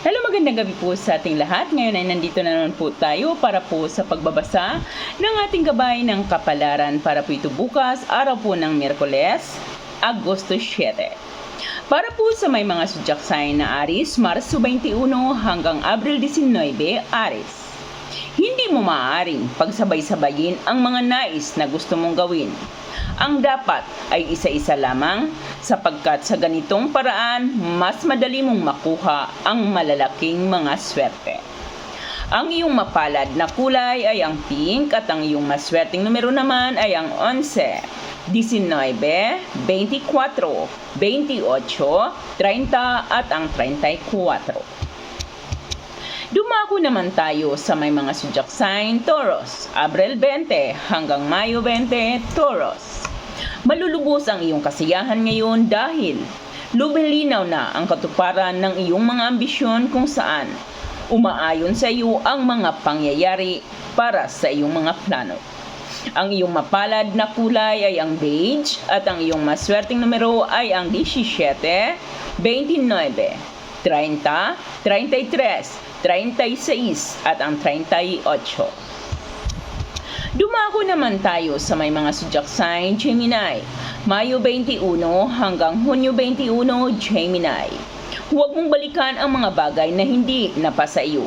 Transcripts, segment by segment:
Hello, magandang gabi po sa ating lahat. Ngayon ay nandito na naman po tayo para po sa pagbabasa ng ating gabay ng kapalaran para po ito bukas, araw po ng Miyerkules, Agosto 7. Para po sa may mga sign na Aris, Marso 21 hanggang Abril 19, Aris. Hindi mo maaaring pagsabay-sabayin ang mga nais na gusto mong gawin. Ang dapat ay isa-isa lamang sapagkat sa ganitong paraan mas madali mong makuha ang malalaking mga swerte. Ang iyong mapalad na kulay ay ang pink at ang iyong maswerteng numero naman ay ang 11, 19, 24, 28, 30 at ang 34. Dumako naman tayo sa may mga zodiac sign Taurus, Abril 20 hanggang Mayo 20, Taurus. Malulubos ang iyong kasiyahan ngayon dahil lumilinaw na ang katuparan ng iyong mga ambisyon kung saan umaayon sa iyo ang mga pangyayari para sa iyong mga plano. Ang iyong mapalad na kulay ay ang beige at ang iyong maswerteng numero ay ang 17, 29, 30, 33, 36 at ang 38. Dumako naman tayo sa may mga zodiac sign Gemini. Mayo 21 hanggang Hunyo 21 Gemini. Huwag mong balikan ang mga bagay na hindi napasa iyo.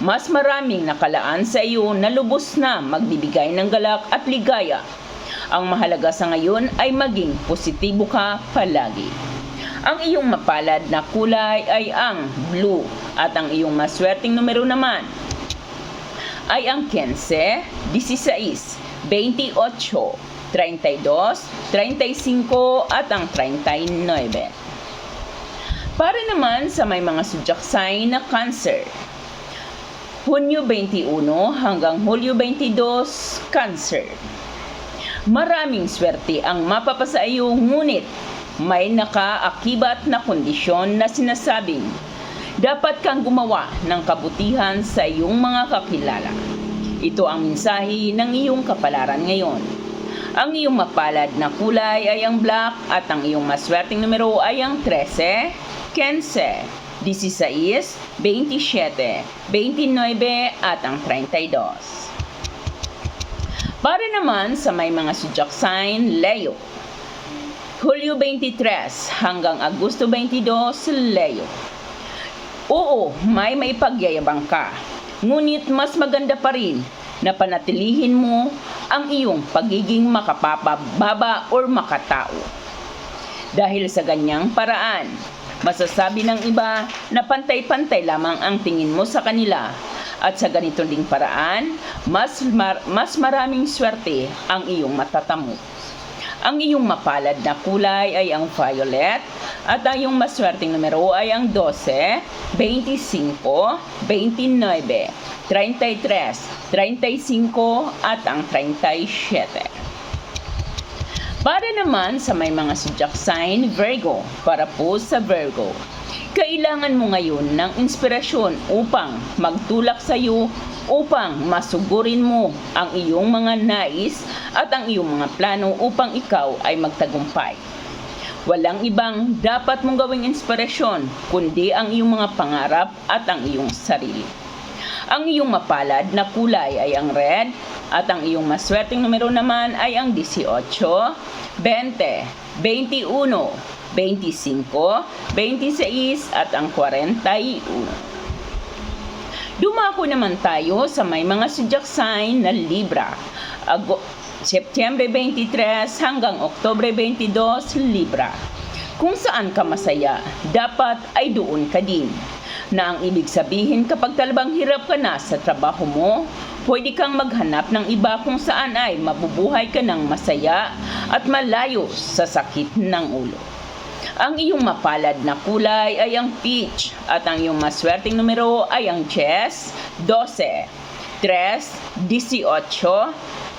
Mas maraming nakalaan sa iyo na lubos na magbibigay ng galak at ligaya. Ang mahalaga sa ngayon ay maging positibo ka palagi. Ang iyong mapalad na kulay ay ang blue at ang iyong maswerteng numero naman ay ang 15, 16, 28, 32, 35 at ang 39. Para naman sa may mga zodiac sign na Cancer. Hunyo 21 hanggang Hulyo 22, Cancer. Maraming swerte ang mapapasa iyo ngunit may nakaakibat na kondisyon na sinasabing dapat kang gumawa ng kabutihan sa iyong mga kakilala. Ito ang mensahe ng iyong kapalaran ngayon. Ang iyong mapalad na kulay ay ang black at ang iyong maswerteng numero ay ang 13, 15, 16, 27, 29 at ang 32. Para naman sa may mga zodiac sign, Leo. Hulyo 23 hanggang Agosto 22, Leo. Oo, may may pagyayabang ka. Ngunit mas maganda pa rin na panatilihin mo ang iyong pagiging makapapababa or makatao. Dahil sa ganyang paraan, masasabi ng iba na pantay-pantay lamang ang tingin mo sa kanila at sa ganito ding paraan, mas, mar- mas maraming swerte ang iyong matatamo. Ang iyong mapalad na kulay ay ang violet at ang iyong maswerteng numero ay ang 12, 25, 29, 33, 35 at ang 37. Para naman sa may mga zodiac sign Virgo, para po sa Virgo. Kailangan mo ngayon ng inspirasyon upang magtulak sa iyo upang masugurin mo ang iyong mga nais at ang iyong mga plano upang ikaw ay magtagumpay. Walang ibang dapat mong gawing inspirasyon kundi ang iyong mga pangarap at ang iyong sarili. Ang iyong mapalad na kulay ay ang red at ang iyong maswerteng numero naman ay ang 18, 20, 21, 25, 26 at ang 41. Dumako naman tayo sa may mga zodiac sign na Libra. Ago- September 23 hanggang Oktobre 22, Libra. Kung saan ka masaya, dapat ay doon ka din. Na ang ibig sabihin kapag talabang hirap ka na sa trabaho mo, pwede kang maghanap ng iba kung saan ay mabubuhay ka ng masaya at malayo sa sakit ng ulo. Ang iyong mapalad na kulay ay ang peach at ang iyong maswerteng numero ay ang chess, 12, 3, 18,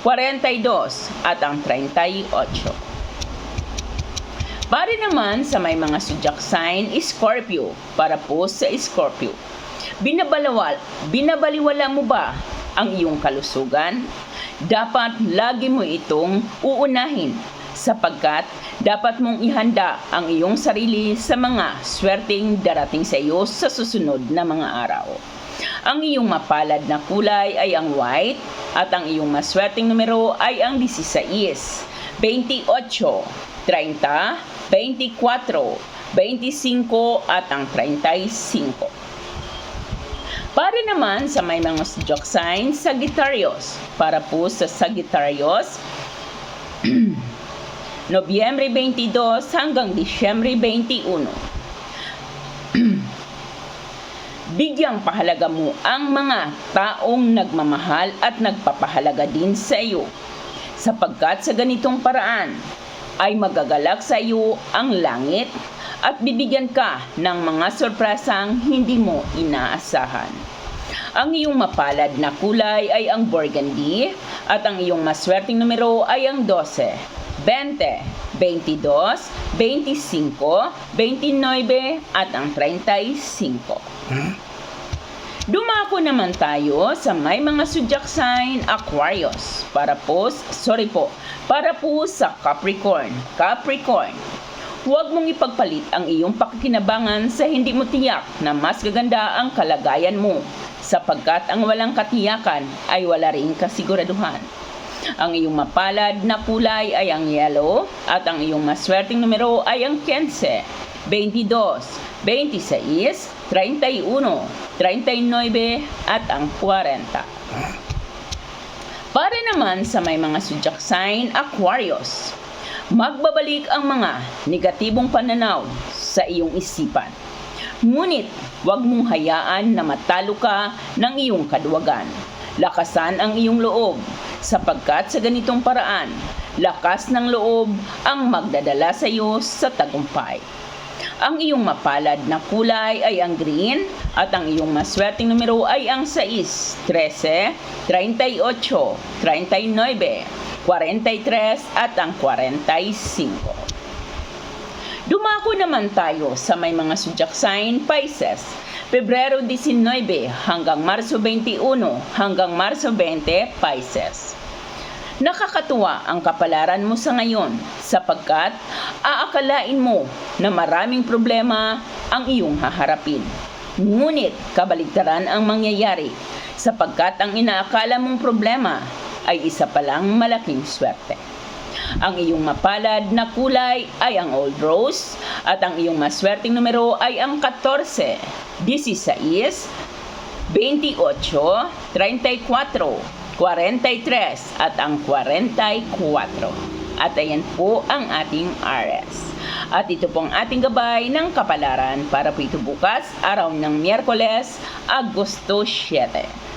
42 at ang 38. Para naman sa may mga zodiac sign, Scorpio, para po sa Scorpio. Binabalawal, binabaliwala mo ba ang iyong kalusugan? Dapat lagi mo itong uunahin sapagkat dapat mong ihanda ang iyong sarili sa mga swerteng darating sa iyo sa susunod na mga araw. Ang iyong mapalad na kulay ay ang white at ang iyong maswerteng numero ay ang 16, 28, 30, 24, 25 at ang 35. Para naman sa may mga zodiac signs, Sagittarius. Para po sa Sagittarius, Nobyembre 22 hanggang Disyembre 21. Bigyang pahalaga mo ang mga taong nagmamahal at nagpapahalaga din sa iyo. Sapagkat sa ganitong paraan ay magagalak sa iyo ang langit at bibigyan ka ng mga sorpresang hindi mo inaasahan. Ang iyong mapalad na kulay ay ang burgundy at ang iyong maswerteng numero ay ang 12, 20, 22, 25, 29 at ang 35. Dumako naman tayo sa may mga zodiac sign Aquarius para po, sorry po, para po sa Capricorn. Capricorn, huwag mong ipagpalit ang iyong pakikinabangan sa hindi mo tiyak na mas gaganda ang kalagayan mo sapagkat ang walang katiyakan ay wala ring kasiguraduhan. Ang iyong mapalad na kulay ay ang yellow at ang iyong maswerteng numero ay ang 15, 22, 26, 31, 39 at ang 40. Para naman sa may mga zodiac sign Aquarius, magbabalik ang mga negatibong pananaw sa iyong isipan. Ngunit huwag mong hayaan na matalo ka ng iyong kaduwagan. Lakasan ang iyong loob sapagkat sa ganitong paraan, lakas ng loob ang magdadala sa iyo sa tagumpay. Ang iyong mapalad na kulay ay ang green at ang iyong maswerteng numero ay ang 6, 13, 38, 39, 43 at ang 45. Dumako naman tayo sa may mga zodiac sign Pisces. Pebrero 19 hanggang Marso 21 hanggang Marso 20 Pisces. Nakakatuwa ang kapalaran mo sa ngayon sapagkat aakalain mo na maraming problema ang iyong haharapin. Ngunit kabaligtaran ang mangyayari sapagkat ang inaakala mong problema ay isa palang malaking swerte. Ang iyong mapalad na kulay ay ang old rose at ang iyong maswerteng numero ay ang 14, 16, 28, 34, 43 at ang 44. At ayan po ang ating RS. At ito po ang ating gabay ng kapalaran para po ito bukas, araw ng Miyerkules, Agosto 7.